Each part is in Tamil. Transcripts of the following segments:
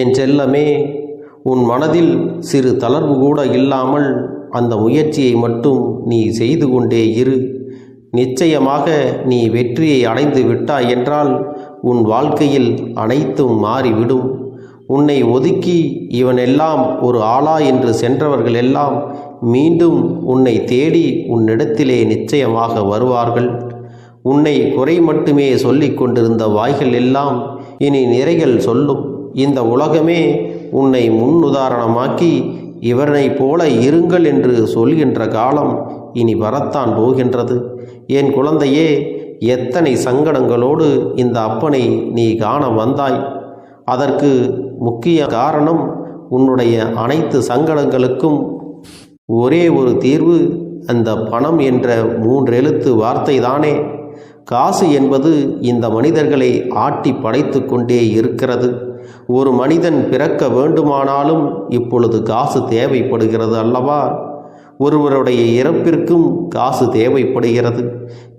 என் செல்லமே உன் மனதில் சிறு தளர்வு கூட இல்லாமல் அந்த முயற்சியை மட்டும் நீ செய்து கொண்டே இரு. நிச்சயமாக நீ வெற்றியை அடைந்து விட்டாய் என்றால் உன் வாழ்க்கையில் அனைத்தும் மாறிவிடும். உன்னை ஒதுக்கி இவனெல்லாம் ஒரு ஆளா என்று சென்றவர்கள் எல்லாம் மீண்டும் உன்னை தேடி உன்னிடத்திலே நிச்சயமாக வருவார்கள். உன்னை குறை மட்டுமே சொல்லிக் கொண்டிருந்த வாய்கள் எல்லாம் இனி நிறைகள் சொல்லும். இந்த உலகமே உன்னை முன்னுதாரணமாக்கி இவனை போல இருங்கள் என்று சொல்கின்ற காலம் இனி வரத்தான் போகின்றது. என் குழந்தையே எத்தனை சங்கடங்களோடு இந்த அப்பனை நீ காண வந்தாய். அதற்கு முக்கிய காரணம் உன்னுடைய அனைத்து சங்கடங்களுக்கும் ஒரே ஒரு தீர்வு அந்த பணம் என்ற மூன்றெழுத்து வார்த்தை தானே காசு என்பது இந்த மனிதர்களை ஆட்டி படைத்து கொண்டே இருக்கிறது. ஒரு மனிதன் பிறக்க வேண்டுமானாலும் இப்பொழுது காசு தேவைப்படுகிறது அல்லவா? ஒருவருடைய இறப்பிற்கும் காசு தேவைப்படுகிறது.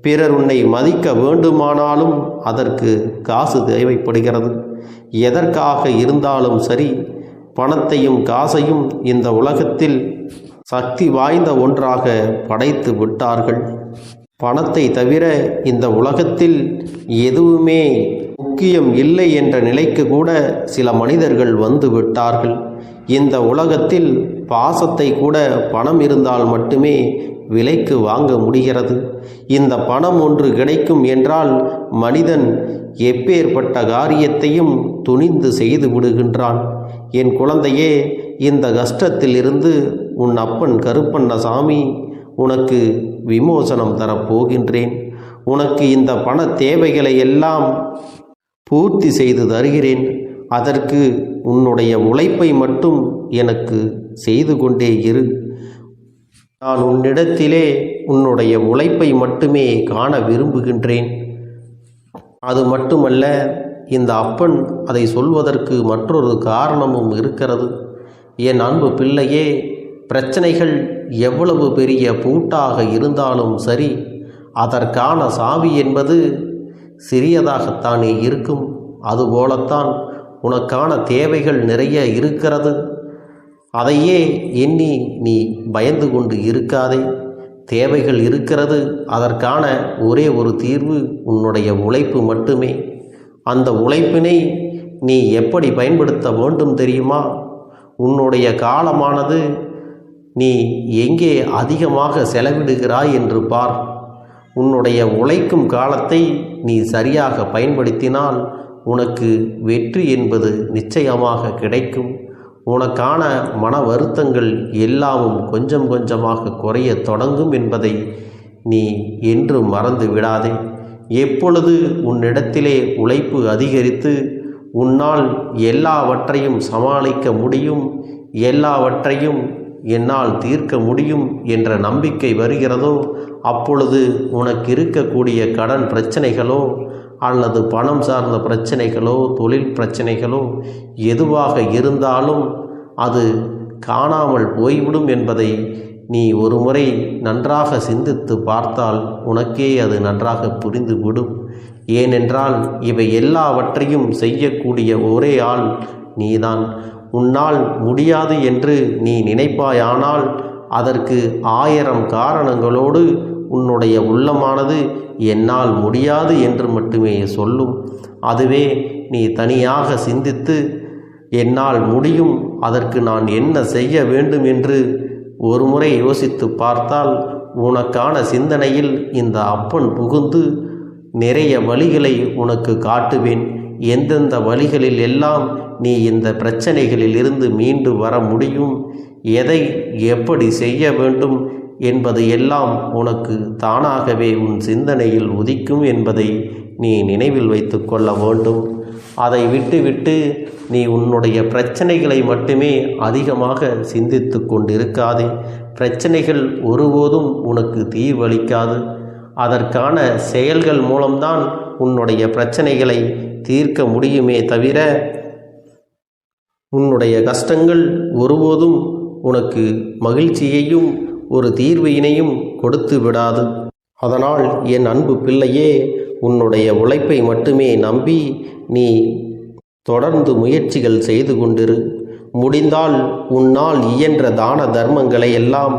பிறர் உன்னை மதிக்க வேண்டுமானாலும் அதற்கு காசு தேவைப்படுகிறது. எதற்காக இருந்தாலும் சரி பணத்தையும் காசையும் இந்த உலகத்தில் சக்தி வாய்ந்த ஒன்றாக படைத்து விட்டார்கள். பணத்தை தவிர இந்த உலகத்தில் எதுவுமே முக்கியம் இல்லை என்ற நிலைக்கு கூட சில மனிதர்கள் வந்து விட்டார்கள். இந்த உலகத்தில் பாசத்தை கூட பணம் இருந்தால் மட்டுமே விலைக்கு வாங்க முடிகிறது. இந்த பணம் ஒன்று கிடைக்கும் என்றால் மனிதன் எப்பேற்பட்ட காரியத்தையும் துணிந்து செய்து விடுகின்றான். என் குழந்தையே இந்த கஷ்டத்திலிருந்து உன் அப்பன் கருப்பண்ணசாமி உனக்கு விமோசனம் தரப்போகின்றேன். உனக்கு இந்த பண தேவைகளை எல்லாம் பூர்த்தி செய்து தருகிறேன். அதற்கு உன்னுடைய உழைப்பை மட்டும் எனக்கு செய்து கொண்டே இரு. நான் உன்னிடத்திலே உன்னுடைய உழைப்பை மட்டுமே காண விரும்புகின்றேன். அது மட்டுமல்ல இந்த அப்பன் அதை சொல்வதற்கு மற்றொரு காரணமும் இருக்கிறது. என் அன்பு பிள்ளையே பிரச்சனைகள் எவ்வளவு பெரிய பூட்டாக இருந்தாலும் சரி அதற்கான சாவி என்பது சிறியதாகத்தானே இருக்கும். அதுபோலத்தான் உனக்கான தேவைகள் நிறைய இருக்கிறது. அதையே எண்ணி நீ பயந்து கொண்டு இருக்காதே. தேவைகள் இருக்கிறது. அதற்கான ஒரே ஒரு தீர்வு உன்னுடைய உழைப்பு மட்டுமே. அந்த உழைப்பினை நீ எப்படி பயன்படுத்த வேண்டும் தெரியுமா? உன்னுடைய காலமானது நீ எங்கே அதிகமாக செலவிடுகிறாய் என்று பார். உன்னுடைய உழைக்கும் காலத்தை நீ சரியாக பயன்படுத்தினால் உனக்கு வெற்றி என்பது நிச்சயமாக கிடைக்கும். உனக்கான மன வருத்தங்கள் எல்லாமும் கொஞ்சம் கொஞ்சமாக குறைய தொடங்கும் என்பதை நீ என்று மறந்து விடாதே. எப்பொழுது உன்னிடத்திலே உழைப்பு அதிகரித்து உன்னால் எல்லாவற்றையும் சமாளிக்க முடியும் எல்லாவற்றையும் என்னால் தீர்க்க முடியும் என்ற நம்பிக்கை வருகிறதோ அப்பொழுது உனக்கு இருக்கக்கூடிய கடன் பிரச்சனைகளோ அல்லது பணம் சார்ந்த பிரச்சனைகளோ தொழில் பிரச்சனைகளோ எதுவாக இருந்தாலும் அது காணாமல் போய்விடும் என்பதை நீ ஒரு முறை நன்றாக சிந்தித்து பார்த்தால் உனக்கே அது நன்றாக புரிந்துவிடும். ஏனென்றால் இவை எல்லாவற்றையும் செய்யக்கூடிய ஒரே ஆள் நீதான். உன்னால் முடியாது என்று நீ நினைப்பாயானால் அதற்கு ஆயிரம் காரணங்களோடு உன்னுடைய உள்ளமானது என்னால் முடியாது என்று மட்டுமே சொல்லும். அதுவே நீ தனியாக சிந்தித்து என்னால் முடியும் அதற்கு நான் என்ன செய்ய வேண்டும்? என்று ஒருமுறை யோசித்து பார்த்தால் உனக்கான சிந்தனையில் இந்த அப்பன் புகுந்து நிறைய வழிகளை உனக்கு காட்டுவேன். எந்தெந்த வழிகளில் எல்லாம் நீ இந்த பிரச்சனைகளில் இருந்து மீண்டு வர முடியும்? எதை எப்படி செய்ய வேண்டும் என்பது எல்லாம் உனக்கு தானாகவே உன் சிந்தனையில் உதிக்கும் என்பதை நீ நினைவில் வைத்து கொள்ள வேண்டும். அதை விட்டுவிட்டு நீ உன்னுடைய பிரச்சனைகளை மட்டுமே அதிகமாக சிந்தித்து கொண்டிருக்காதே. பிரச்சனைகள் ஒருபோதும் உனக்கு தீர்வளிக்காது. அதற்கான செயல்கள் மூலம்தான் உன்னுடைய பிரச்சனைகளை தீர்க்க முடியுமே தவிர உன்னுடைய கஷ்டங்கள் ஒருபோதும் உனக்கு மகிழ்ச்சியையும் ஒரு தீர்வையினையும் கொடுத்து விடாது. அதனால் என் அன்பு பிள்ளையே உன்னுடைய உழைப்பை மட்டுமே நம்பி நீ தொடர்ந்து முயற்சிகள் செய்து கொண்டிரு. முடிந்தால் உன்னால் இயன்ற தான தர்மங்களை எல்லாம்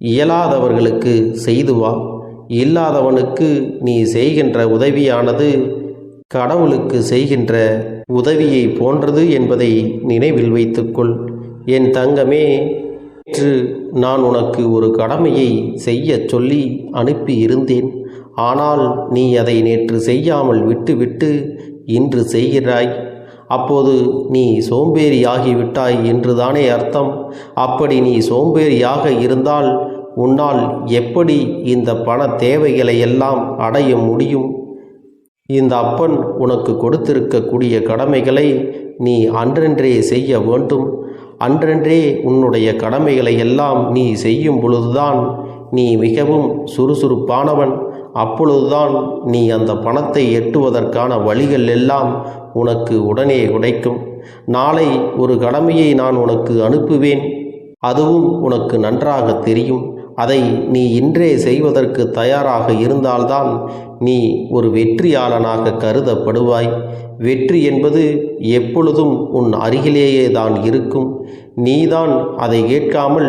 இயலாதவர்களுக்கு செய்து வா. இல்லாதவனுக்கு நீ செய்கின்ற உதவியானது கடவுளுக்கு செய்கின்ற உதவியை போன்றது என்பதை நினைவில் வைத்துக்கொள். என் தங்கமே நேற்று நான் உனக்கு ஒரு கடமையை செய்யச் சொல்லி அனுப்பி இருந்தேன். ஆனால் நீ அதை நேற்று செய்யாமல் விட்டுவிட்டு இன்று செய்கிறாய். அப்போது நீ சோம்பேறியாகிவிட்டாய் என்றுதானே அர்த்தம். அப்படி நீ சோம்பேறியாக இருந்தால் உன்னால் எப்படி இந்த பண தேவைகளை எல்லாம் அடைய முடியும்? இந்த அப்பன் உனக்கு கொடுத்திருக்கக்கூடிய கடமைகளை நீ அன்றென்றே செய்ய வேண்டும். அன்றென்றே உன்னுடைய கடமைகளை எல்லாம் நீ செய்யும் பொழுதுதான் நீ மிகவும் சுறுசுறுப்பானவன். அப்பொழுதுதான் நீ அந்த பணத்தை எட்டுவதற்கான வழிகள் எல்லாம் உனக்கு உடனே உடைக்கும் நாளை ஒரு கடமையை நான் உனக்கு அனுப்புவேன். அதுவும் உனக்கு நன்றாக தெரியும். அதை நீ இன்றே செய்வதற்கு தயாராக இருந்தால்தான் நீ ஒரு வெற்றியாளனாக கருதப்படுவாய். வெற்றி என்பது எப்பொழுதும் உன் அருகிலேயே தான் இருக்கும். நீதான் அதை கேட்காமல்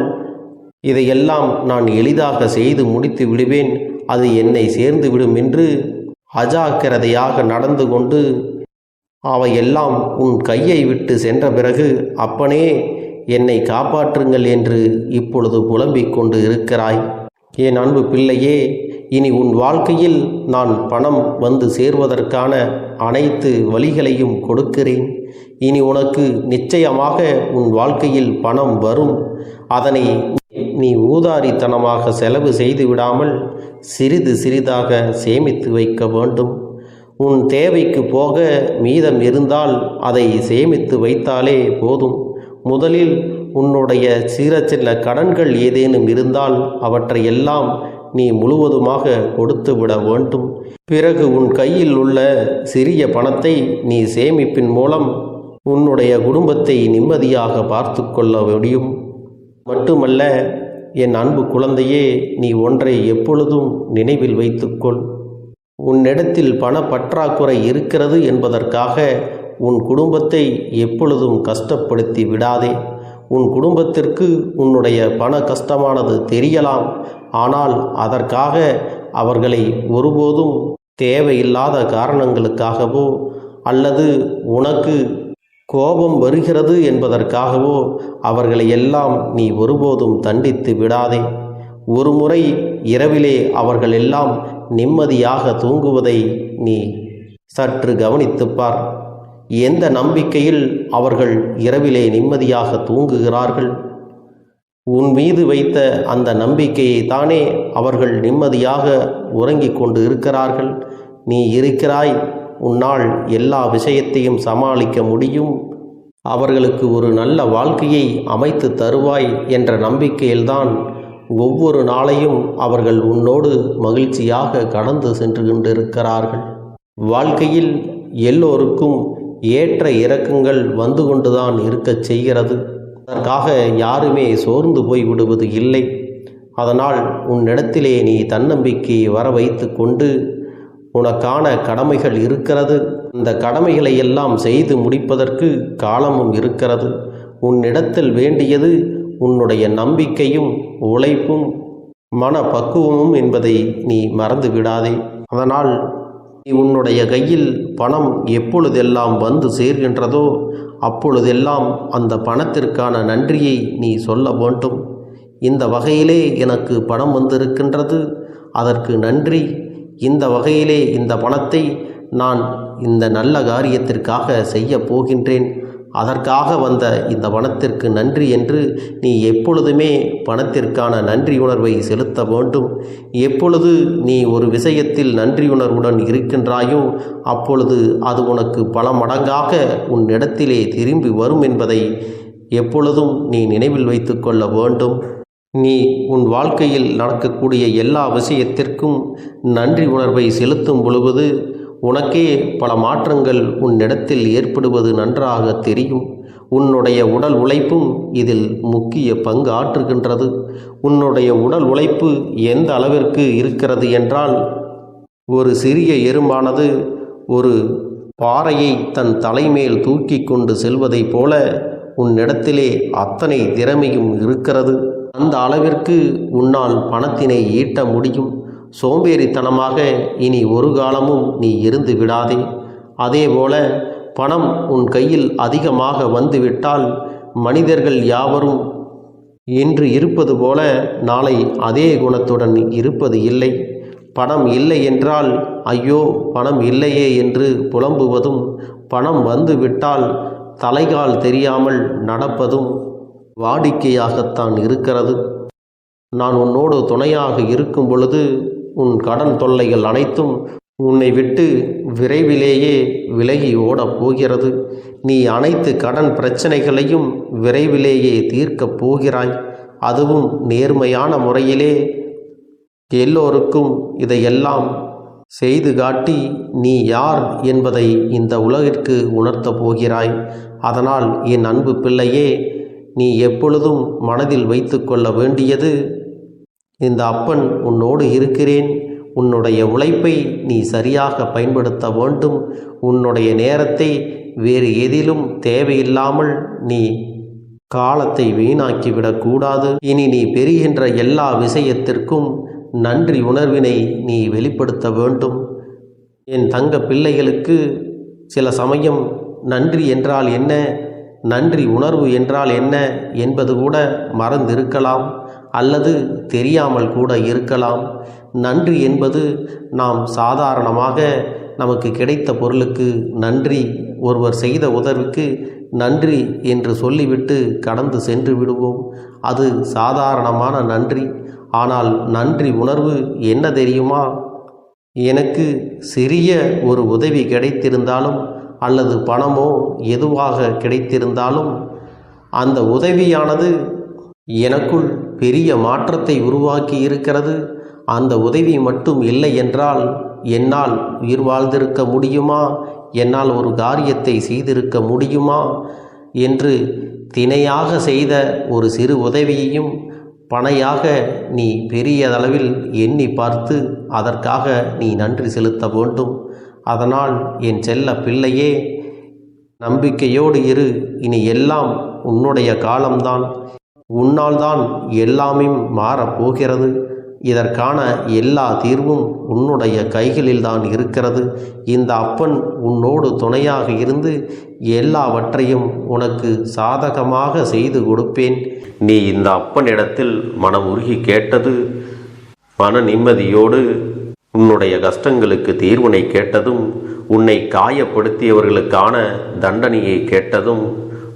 இதையெல்லாம் நான் எளிதாக செய்து முடித்து விடுவேன். அது என்னை சேர்ந்துவிடும் என்று அஜாக்கிரதையாக நடந்து கொண்டு அவையெல்லாம் உன் கையை விட்டு சென்ற பிறகு அப்பனே என்னை காப்பாற்றுங்கள் என்று இப்பொழுது புலம்பிக் கொண்டு இருக்கிறாய். என் அன்பு பிள்ளையே இனி உன் வாழ்க்கையில் நான் பணம் வந்து சேர்வதற்கான அனைத்து வழிகளையும் கொடுக்கிறேன். இனி உனக்கு நிச்சயமாக உன் வாழ்க்கையில் பணம் வரும். அதனை நீ ஊதாரித்தனமாக செலவு செய்து விடாமல் சிறிது சிறிதாக சேமித்து வைக்க வேண்டும். உன் தேவைக்கு போக மீதம் இருந்தால் அதை சேமித்து வைத்தாலே போதும். முதலில் உன்னுடைய சிற சின்ன கடன்கள் ஏதேனும் இருந்தால் அவற்றை எல்லாம் நீ முழுவதுமாக கொடுத்து விட வேண்டும். பிறகு உன் கையில் உள்ள சிறிய பணத்தை நீ சேமிப்பின் மூலம் உன்னுடைய குடும்பத்தை நிம்மதியாக பார்த்து கொள்ள முடியும். மட்டுமல்ல என் அன்பு குழந்தையே நீ ஒன்றை எப்பொழுதும் நினைவில் வைத்துக்கொள். உன்னிடத்தில் பண பற்றாக்குறை இருக்கிறது என்பதற்காக உன் குடும்பத்தை எப்பொழுதும் கஷ்டப்படுத்தி விடாதே. உன் குடும்பத்திற்கு உன்னுடைய பண கஷ்டமானது தெரியலாம். ஆனால் அதற்காக அவர்களை ஒருபோதும் தேவையில்லாத காரணங்களுக்காகவோ அல்லது உனக்கு கோபம் வருகிறது என்பதற்காகவோ அவர்களை எல்லாம் நீ ஒருபோதும் தண்டித்து விடாதே. ஒரு முறை இரவிலே அவர்கள் எல்லாம் நிம்மதியாக தூங்குவதை நீ சற்று கவனித்துப்பார். எந்த நம்பிக்கையில் அவர்கள் இரவிலே நிம்மதியாக தூங்குகிறார்கள்? உன் மீது வைத்த அந்த நம்பிக்கையை தானே அவர்கள் நிம்மதியாக உறங்கிக் கொண்டு இருக்கிறார்கள்? நீ இருக்கிறாய் உன்னால் எல்லா விஷயத்தையும் சமாளிக்க முடியும். அவர்களுக்கு ஒரு நல்ல வாழ்க்கையை அமைத்து தருவாய் என்ற நம்பிக்கையில்தான் ஒவ்வொரு நாளையும் அவர்கள் உன்னோடு மகிழ்ச்சியாக கடந்து சென்று கொண்டிருக்கிறார்கள். வாழ்க்கையில் எல்லோருக்கும் ஏற்ற இறக்கங்கள் வந்து கொண்டுதான் இருக்கச் செய்கிறது. அதற்காக யாருமே சோர்ந்து போய் விடுவது இல்லை. அதனால் உன்னிடத்திலே நீ தன்னம்பிக்கையை வர வைத்து கொண்டு உனக்கான கடமைகள் இருக்கிறது. இந்த கடமைகளை எல்லாம் செய்து முடிப்பதற்கு காலமும் இருக்கிறது. உன்னிடத்தில் வேண்டியது உன்னுடைய நம்பிக்கையும் உழைப்பும் மன பக்குவமும் என்பதை நீ மறந்து விடாதே. அதனால் உன்னுடைய கையில் பணம் எப்பொழுதெல்லாம் வந்து சேர்கின்றதோ அப்பொழுதெல்லாம் அந்த பணத்திற்கான நன்றியை நீ சொல்ல வேண்டும். இந்த வகையிலே எனக்கு பணம் வந்திருக்கின்றது. அதற்கு நன்றி. இந்த வகையிலே இந்த பணத்தை நான் இந்த நல்ல காரியத்திற்காக செய்ய போகின்றேன். அதற்காக வந்த இந்த பணத்திற்கு நன்றி என்று நீ எப்பொழுதுமே பணத்திற்கான நன்றி உணர்வை செலுத்த வேண்டும். எப்பொழுது நீ ஒரு விஷயத்தில் நன்றியுணர்வுடன் இருக்கின்றாயோ அப்பொழுது அது உனக்கு பல மடங்காக உன் இடத்திலே திரும்பி வரும் என்பதை எப்பொழுதும் நீ நினைவில் வைத்து கொள்ள வேண்டும். நீ உன் வாழ்க்கையில் நடக்கக்கூடிய எல்லா விஷயத்திற்கும் நன்றி உணர்வை செலுத்தும் பொழுது உனக்கே பல மாற்றங்கள் உன்னிடத்தில் ஏற்படுவது நன்றாக தெரியும். உன்னுடைய உடல் உழைப்பும் இதில் முக்கிய பங்கு ஆற்றுகின்றது. உன்னுடைய உடல் உழைப்பு எந்த அளவிற்கு இருக்கிறது என்றால் ஒரு சிறிய எறும்பானது ஒரு பாறையை தன் தலைமேல் தூக்கி கொண்டு செல்வதைப் போல உன்னிடத்திலே அத்தனை திறமையும் இருக்கிறது. அந்த அளவிற்கு உன்னால் பணத்தினை ஈட்ட முடியும். சோம்பேறித்தனமாக இனி ஒரு காலமும் நீ இருந்து விடாதே. அதேபோல பணம் உன் கையில் அதிகமாக வந்துவிட்டால் மனிதர்கள் யாவரும் இன்று இருப்பது போல நாளை அதே குணத்துடன் இருப்பது இல்லை. பணம் இல்லை என்றால் ஐயோ பணம் இல்லையே என்று புலம்புவதும் பணம் வந்துவிட்டால் தலைகால் தெரியாமல் நடப்பதும் வாடிக்கையாகத்தான் இருக்கிறது. நான் உன்னோடு துணையாக இருக்கும் பொழுது உன் கடன் தொல்லைகள் அனைத்தும் உன்னை விட்டு விரைவிலேயே விலகி ஓடப் போகிறது. நீ அனைத்து கடன் பிரச்சனைகளையும் விரைவிலேயே தீர்க்கப் போகிறாய். அதுவும் நேர்மையான முறையிலே. எல்லோருக்கும் இதையெல்லாம் செய்து காட்டி நீ யார் என்பதை இந்த உலகிற்கு உணர்த்தப் போகிறாய். அதனால் என் அன்பு பிள்ளையே நீ எப்பொழுதும் மனதில் வைத்துக்கொள்ள வேண்டியது இந்த அப்பன் உன்னோடு இருக்கிறேன். உன்னுடைய உழைப்பை நீ சரியாக பயன்படுத்த வேண்டும். உன்னுடைய நேரத்தை வேறு எதிலும் தேவையில்லாமல் நீ காலத்தை வீணாக்கிவிடக்கூடாது இனி நீ பெறுகின்ற எல்லா விஷயத்திற்கும் நன்றி உணர்வினை நீ வெளிப்படுத்த வேண்டும். என் தங்க பிள்ளைகளுக்கு சில சமயம் நன்றி என்றால் என்ன? நன்றி உணர்வு என்றால் என்ன? என்பது கூட மறந்திருக்கலாம். அல்லது தெரியாமல் கூட இருக்கலாம். நன்றி என்பது நாம் சாதாரணமாக நமக்கு கிடைத்த பொருளுக்கு நன்றி. ஒருவர் செய்த உதவிக்கு நன்றி என்று சொல்லிவிட்டு கடந்து சென்று விடுவோம். அது சாதாரணமான நன்றி. ஆனால் நன்றி உணர்வு என்ன தெரியுமா? எனக்கு சிறிய ஒரு உதவி கிடைத்திருந்தாலும் அல்லது பணமோ எதுவாக கிடைத்திருந்தாலும் அந்த உதவியானது எனக்குள் பெரிய மாற்றத்தை உருவாக்கி இருக்கிறது. அந்த உதவி மட்டும் இல்லை என்றால் என்னால் உயிர் வாழ்ந்திருக்க முடியுமா? என்னால் ஒரு காரியத்தை செய்திருக்க முடியுமா? என்று திணையாக செய்த ஒரு சிறு உதவியையும் பணையாக நீ பெரியதளவில் எண்ணி பார்த்து அதற்காக நீ நன்றி செலுத்த வேண்டும். அதனால் என் செல்ல பிள்ளையே நம்பிக்கையோடு இரு. இனி எல்லாம் உன்னுடைய காலம்தான். உன்னால்தான் எல்லாமே மாறப்போகிறது இதற்கான எல்லா தீர்வும் உன்னுடைய கைகளில்தான் இருக்கிறது. இந்த அப்பன் உன்னோடு துணையாக இருந்து எல்லாவற்றையும் உனக்கு சாதகமாக செய்து கொடுப்பேன். நீ இந்த அப்பனிடத்தில் மனம் உருகி கேட்டது மன நிம்மதியோடு உன்னுடைய கஷ்டங்களுக்கு தீர்வினை கேட்டதும் உன்னை காயப்படுத்தியவர்களுக்கான தண்டனையை கேட்டதும்